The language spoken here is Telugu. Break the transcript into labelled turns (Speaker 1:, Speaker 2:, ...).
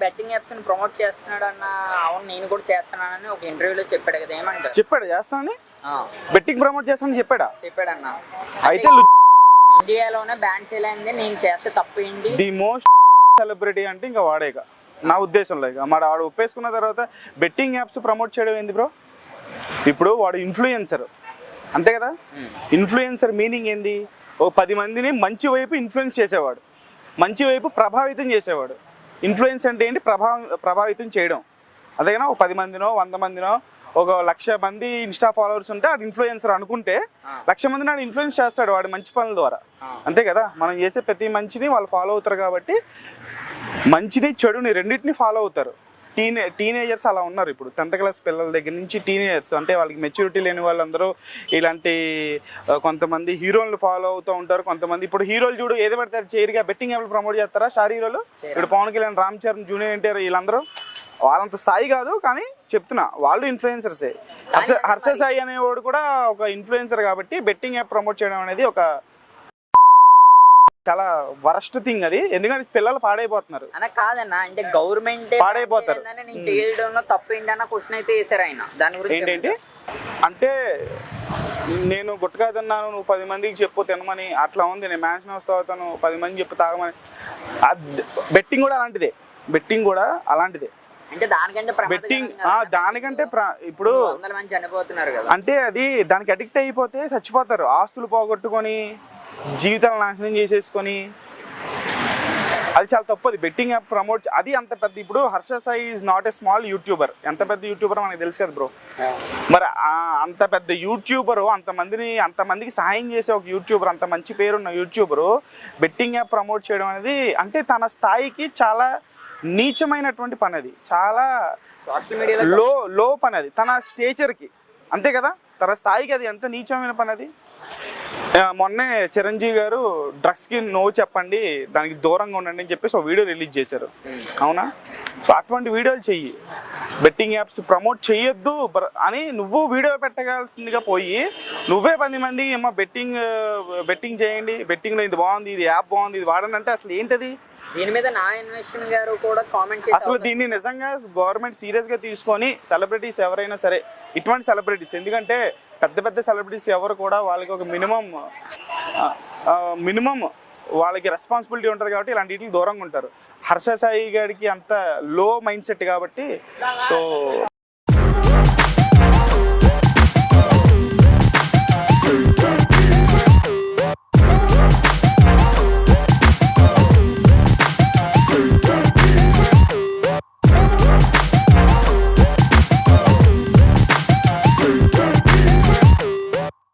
Speaker 1: బెట్టింగ్ యాప్స్ని ప్రమోట్ చేస్తున్నాడు అన్న అవును నేను కూడా చేస్తున్నానని ఒక ఇంటర్వ్యూలో చెప్పాడు కదా ఏమంటారు?
Speaker 2: చెప్పాడు? చేస్తానని
Speaker 1: ఆ,
Speaker 2: బెట్టింగ్ ప్రమోట్ చేస్తానని చెప్పాడా?
Speaker 1: చెప్పాడన్న.
Speaker 2: అయితే
Speaker 1: ఇండియాలోనే బ్యాన్ చేయలేంది నేను చేస్తే తప్పు ఏంటి?
Speaker 2: ది మోస్ట్ సెలబ్రిటీ అంటే ఇంకా వాడే ఇక. నా ఉద్దేశంలో ఇక. మరి వాడు ఒప్పేసుకున్న తర్వాత బెట్టింగ్ యాప్స్ ప్రమోట్ చేయడం ఏంది బ్రో ఇప్పుడు వాడు ఇన్ఫ్లుయెన్సర్ అంతే కదా? ఇన్ఫ్లుయెన్సర్ మీనింగ్ ఏంది? ఓ పది మందిని మంచి వైపు ఇన్ఫ్లుయెన్స్ చేసేవాడు. మంచి వైపు ప్రభావితం చేసేవాడు. ఇన్ఫ్లుయెన్స్ అంటే ఏంటి? ప్రభావ ప్రభావితం చేయడం. అదేనా ఒక పది మందినో వంద మందినో ఒక లక్ష మంది ఇన్స్టా ఫాలోవర్స్ ఉంటే అది ఇన్ఫ్లుయెన్సర్ అనుకుంటే లక్ష మంది నాడు ఇన్ఫ్లుయెన్స్ చేస్తాడు వాడి మంచి పనుల ద్వారా. అంతే కదా? మనం చేసే ప్రతి మంచిని వాళ్ళు ఫాలో అవుతారు కాబట్టి మంచిని చెడుని రెండింటిని ఫాలో అవుతారు. టీనే టీనేజర్స్ అలా ఉన్నారు ఇప్పుడు. టెన్త్ క్లాస్ పిల్లల దగ్గర నుంచి టీనేజర్స్. అంటే వాళ్ళకి మెచ్యూరిటీ లేని వాళ్ళందరూ ఇలాంటి కొంతమంది హీరోలను ఫాలో అవుతూ ఉంటారు. కొంతమంది ఇప్పుడు హీరోలు చూడు ఏది పడతారు చేరిగా బెట్టింగ్ యాప్లు ప్రమోట్ చేస్తారా స్టార్ హీరోలు? ఇప్పుడు పవన్ కళ్యాణ్ రామ్ చరణ్ జూనియర్ ఎన్టీఆర్ వీళ్ళందరూ వాళ్ళంత స్థాయి కాదు కానీ చెప్తున్నా వాళ్ళు ఇన్ఫ్లుయెన్సర్సే. హర్ష హర్ష సాయి అనేవాడు కూడా ఒక ఇన్ఫ్లుయెన్సర్ కాబట్టి బెట్టింగ్ యాప్ ప్రమోట్ చేయడం అనేది ఒక చాలా వరస్ట్ థింగ్ అది. ఎందుకంటే పిల్లలు పాడైపోతున్నారు.
Speaker 1: అన్న కాదన్న అంటే గవర్నమెంట్
Speaker 2: పాడైపోతారు.
Speaker 1: నేను చేయడంలో తప్పు క్వశ్చన్ అయితే వేసారు ఆయన. దాని గురించి
Speaker 2: ఏంటంటే అంటే నేను గుట్టగా తిన్నాను నువ్వు పది మందికి చెప్పు తినమని. అట్లా ఉంది. నేను మ్యాన్షన్ హౌస్ తాగుతాను పది మంది చెప్పు తాగమని. బెట్టింగ్ కూడా అలాంటిదే. బెట్టింగ్ కూడా అలాంటిదే.
Speaker 1: అంటే దానికంటే
Speaker 2: బెట్టింగ్. దానికంటే ఇప్పుడు
Speaker 1: చనిపోతున్నారు కదా.
Speaker 2: అంటే అది దానికి అడిక్ట్ అయిపోతే చచ్చిపోతారు. ఆస్తులు పోగొట్టుకొని జీవితాలు నాశనం చేసేసుకొని అది చాలా తప్పది. బెట్టింగ్ యాప్ ప్రమోట్ అది అంత పెద్ద ఇప్పుడు Harsha Sai is not a small YouTuber ఎంత పెద్ద యూట్యూబర్ మనకు తెలుసు కదా బ్రో మరి అంత పెద్ద యూట్యూబరు అంతమందిని అంతమందికి సహాయం చేసే ఒక యూట్యూబర్ అంత మంచి పేరున్న యూట్యూబరు బెట్టింగ్ యాప్ ప్రమోట్ చేయడం అనేది అంటే తన స్థాయికి చాలా నీచమైనటువంటి పని అది చాలా లో లో పని అది తన స్టేచర్కి అంతే కదా? తన స్థాయికి అది ఎంత నీచమైన పని అది మొన్నే చిరంజీవి గారు డ్రగ్స్కి నో చెప్పండి దానికి దూరంగా ఉండండి అని చెప్పేసి ఒక వీడియో రిలీజ్ చేశారు. అవునా? సో అటువంటి వీడియోలు చెయ్యి. బెట్టింగ్ యాప్స్ ప్రమోట్ చేయొద్దు అని నువ్వు వీడియో పెట్టగాల్సిందిగా పోయి నువ్వే పది మంది ఏమో బెట్టింగ్ బెట్టింగ్ చేయండి బెట్టింగ్లో ఇది బాగుంది ఇది యాప్ బాగుంది ఇది వాడనంటే అసలు ఏంటది?
Speaker 1: దీని మీద నా ఇన్వెస్టిన్ గారు కూడా కామెంట్
Speaker 2: అసలు దీన్ని నిజంగా గవర్నమెంట్ సీరియస్గా తీసుకొని సెలబ్రిటీస్ ఎవరైనా సరే ఇటువంటి సెలబ్రిటీస్ ఎందుకంటే పెద్ద పెద్ద సెలబ్రిటీస్ ఎవరు కూడా వాళ్ళకి ఒక మినిమం మినిమం వాళ్ళకి రెస్పాన్సిబిలిటీ ఉంటుంది కాబట్టి ఇలాంటి వీటికి దూరంగా ఉంటారు. హర్ష సాయి గారికి అంత లో మైండ్ సెట్ కాబట్టి సో